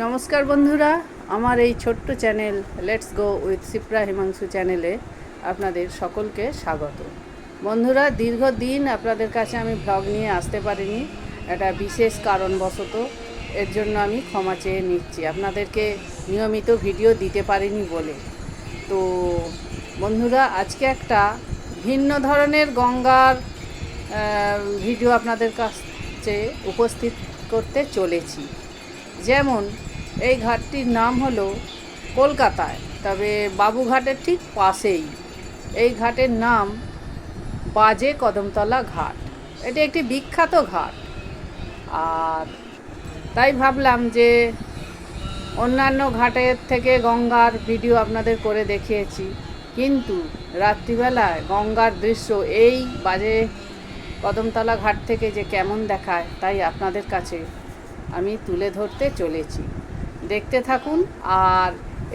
নমস্কার বন্ধুরা, আমার এই ছোট্ট channel let's go with Sipra Himanshu চ্যানেলে আপনাদের সকলকে স্বাগত। বন্ধুরা, দীর্ঘদিন আপনাদের কাছে আমি ব্লগ নিয়ে আসতে পারিনি একটা বিশেষ কারণবশত। এর জন্য আমি ক্ষমা চেয়ে নিচ্ছি, আপনাদেরকে নিয়মিত ভিডিও দিতে পারিনি বলে। তো বন্ধুরা, আজকে একটা ভিন্ন ধরনের গঙ্গার ভিডিও আপনাদের কাছে উপস্থিত করতে চলেছি। যেমন এই ঘাটটির নাম হলো কলকাতায়, তবে বাবুঘাটের ঠিক পাশেই। এই ঘাটের নাম বাজে কদমতলা ঘাট। এটি একটি বিখ্যাত ঘাট। আর তাই ভাবলাম যে অন্যান্য ঘাটের থেকে গঙ্গার ভিডিও আপনাদের করে দেখিয়েছি। কিন্তু রাত্রিবেলায় গঙ্গার দৃশ্য এই বাজে কদমতলা ঘাট থেকে যে কেমন দেখায়, তাই আপনাদের কাছে আমি তুলে ধরতে চলেছি। দেখতে থাকুন, আর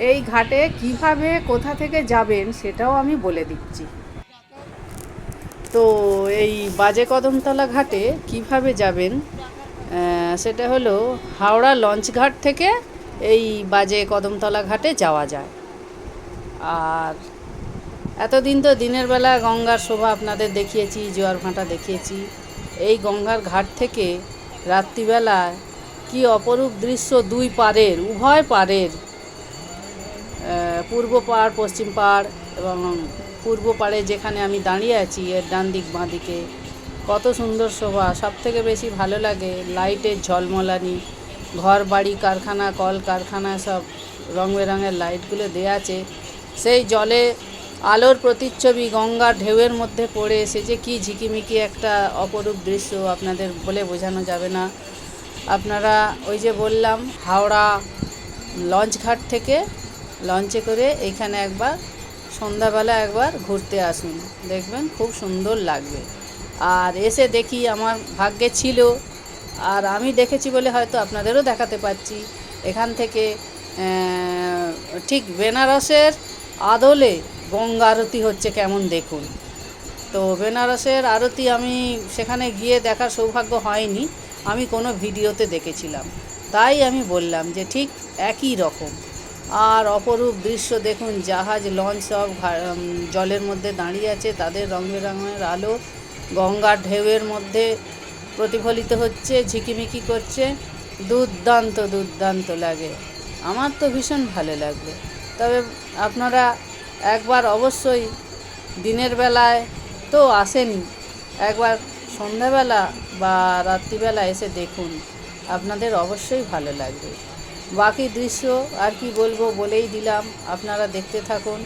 এই ঘাটে কীভাবে কোথা থেকে যাবেন সেটাও আমি বলে দিচ্ছি। তো এই বাজে কদমতলা ঘাটে কীভাবে যাবেন? সেটা হলো হাওড়া লঞ্চ ঘাট থেকে এই বাজে কদমতলা ঘাটে যাওয়া যায়। আর এতদিন তো দিনের বেলা গঙ্গার শোভা আপনাদের দেখিয়েছি, জোয়ার ভাঁটা দেখিয়েছি। এই গঙ্গার ঘাট থেকে রাত্রিবেলায় কি অপরূপ দৃশ্য দুই পাড়ের উভয় আহ, পূর্ব পাড় পশ্চিম পাড় এবং পূর্ব পাড়ে যেখানে আমি দাঁড়িয়ে আছি এর ডান দিক বাঁ দিকে কত সুন্দর শোভা। সব থেকে বেশি ভালো লাগে লাইটের ঝলমলানি ঘর বাড়ি কারখানা কল কারখানা সব রং বেরঙের লাইটগুলো দেওয়া আছে। সেই জলে আলোর প্রতিচ্ছবি গঙ্গার ঢেউয়ের মধ্যে পড়ে সে যে কি ঝিকিমিকি একটা অপরূপ দৃশ্য আপনাদের বলে বোঝানো যাবে না। আপনারা ওই যে বললাম, হাওড়া লঞ্চ ঘাট থেকে লঞ্চে করে এইখানে একবার, সন্ধ্যাবেলা একবার ঘুরতে আসুন। দেখবেন খুব সুন্দর লাগবে। আর এসে দেখি আমার ভাগ্যে ছিল। আর আমি দেখেছি বলে হয়তো আপনাদেরও দেখাতে পাচ্ছি। এখান থেকে ঠিক বেনারসের আদলে গঙ্গা আরতি হচ্ছে কেমন দেখুন। তো বেনারসের আরতি আমি সেখানে গিয়ে দেখার সৌভাগ্য হয়নি। আমি কোনো ভিডিওতে দেখেছিলাম। তাই আমি বললাম যে ঠিক একই রকম। আর অপরূপ দৃশ্য দেখুন, জাহাজ লঞ্চ সব জলের মধ্যে দাঁড়িয়ে আছে, তাদের রং বেরঙের আলো গঙ্গার ঢেউয়ের মধ্যে প্রতিফলিত হচ্ছে, ঝিকিমিকি করছে। দুর্দান্ত দুর্দান্ত লাগে। আমার তো ভীষণ ভালো লাগবে তবে আপনারা একবার অবশ্যই দিনের বেলায় তো আসেনি একবার সন্ধ্যাবেলা বা রাত্রিবেলা এসে দেখুন, আপনাদের অবশ্যই ভালো লাগবে। বাকি দৃশ্য আর কি বলব বলেই দিলাম, আপনারা দেখতে থাকুন।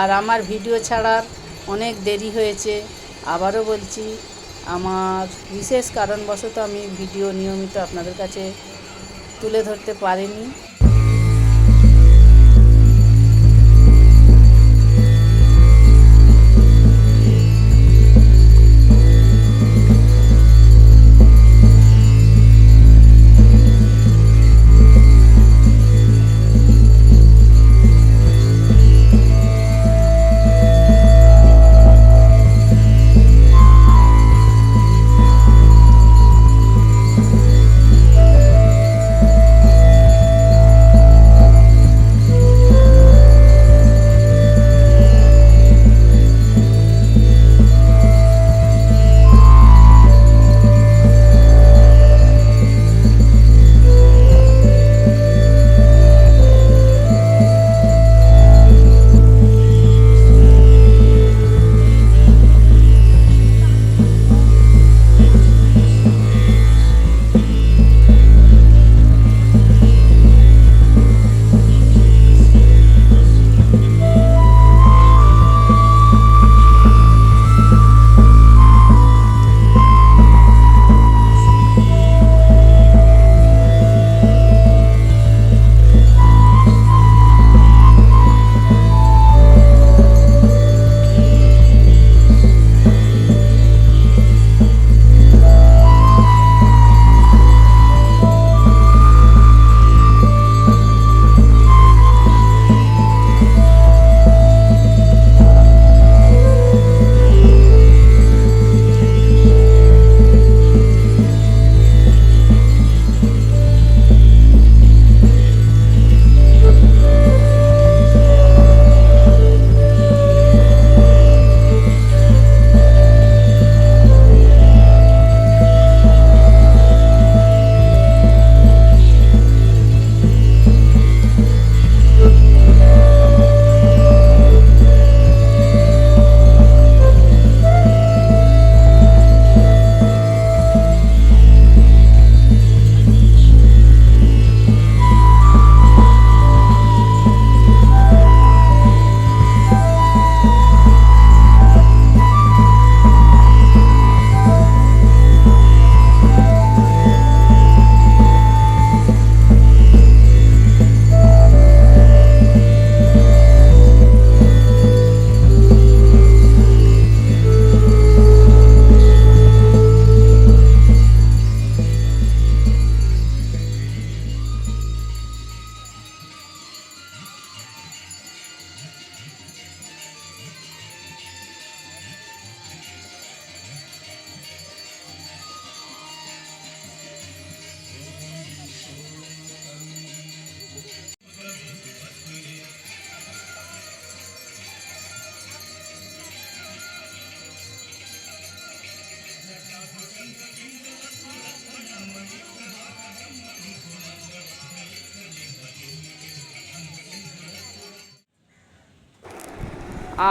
আর আমার ভিডিও ছাড়ার অনেক দেরি হয়েছে, আবারও বলছি, আমার বিশেষ কারণবশত আমি ভিডিও নিয়মিত আপনাদের কাছে তুলে ধরতে পারিনি।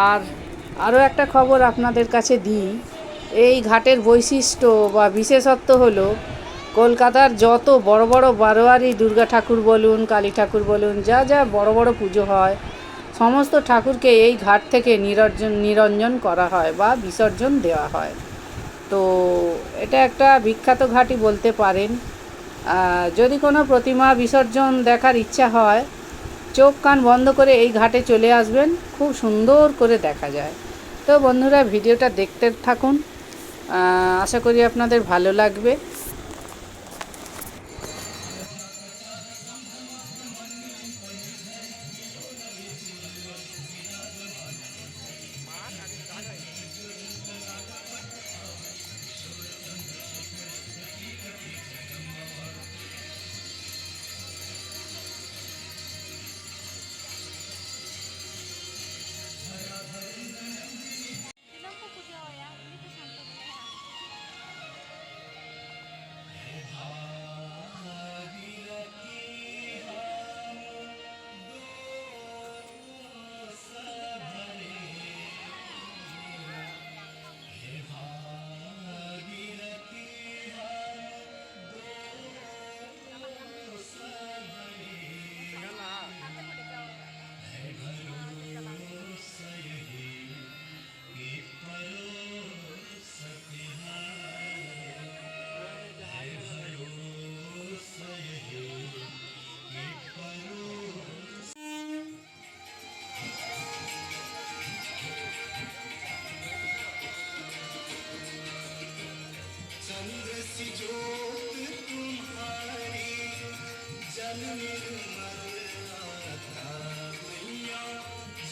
আর আরও একটা খবর আপনাদের কাছে দিই। এই ঘাটের বৈশিষ্ট্য বা বিশেষত্ব হলো, কলকাতার যত বড় বড় বারোয়ারি দুর্গা ঠাকুর বলুন, কালী ঠাকুর বলুন, যা যা বড় বড় পুজো হয়, সমস্ত ঠাকুরকে এই ঘাট থেকে নিরঞ্জন নিরঞ্জন করা হয় বা বিসর্জন দেওয়া হয়। তো এটা একটা বিখ্যাত ঘাটই বলতে পারেন। যদি কোনো প্রতিমা বিসর্জন দেখার ইচ্ছা হয় চোখ কান বন্ধ করে এই ঘাটে চলে আসবেন, খুব সুন্দর করে দেখা যায়। তো বন্ধুরা, ভিডিওটা দেখতে থাকুন। আশা করি আপনাদের ভালো লাগবে।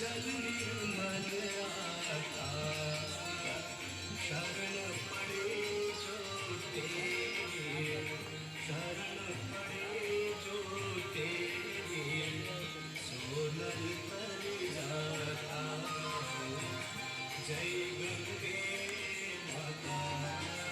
जल निर्मल आता शरण पड़े जो शरण पड़े जो जाता जय गंगे माता।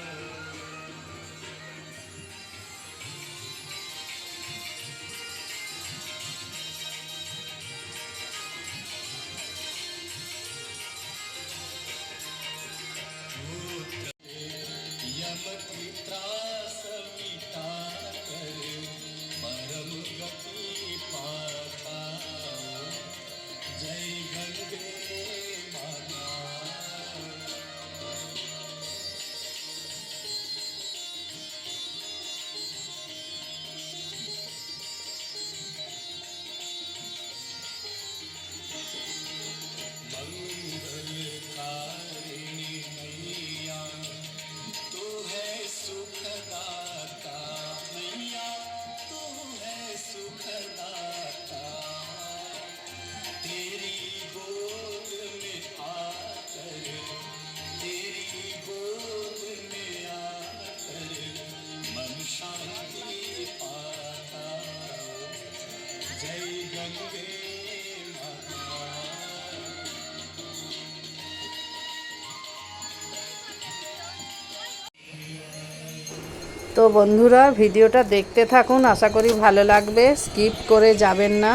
তো বন্ধুরা, ভিডিওটা দেখতে থাকুন। আশা করি ভালো লাগবে। স্কিপ করে যাবেন না।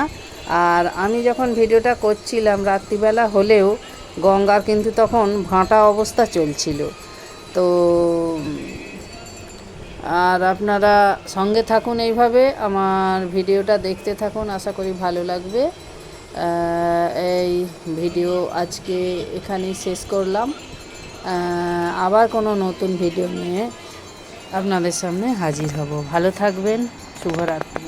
আর আমি যখন ভিডিওটা করছিলাম রাত্রিবেলা হলেও, গঙ্গার কিন্তু তখন ভাঁটা অবস্থা চলছিল। তো, আর আপনারা সঙ্গে থাকুন এইভাবে। আমার ভিডিওটা দেখতে থাকুন। আশা করি ভালো লাগবে। এই ভিডিও আজকে এখানেই শেষ করলাম। আবার কোনো নতুন ভিডিও নিয়ে আপনাদের সামনে হাজির হব। ভালো থাকবেন শুভরাত্রি।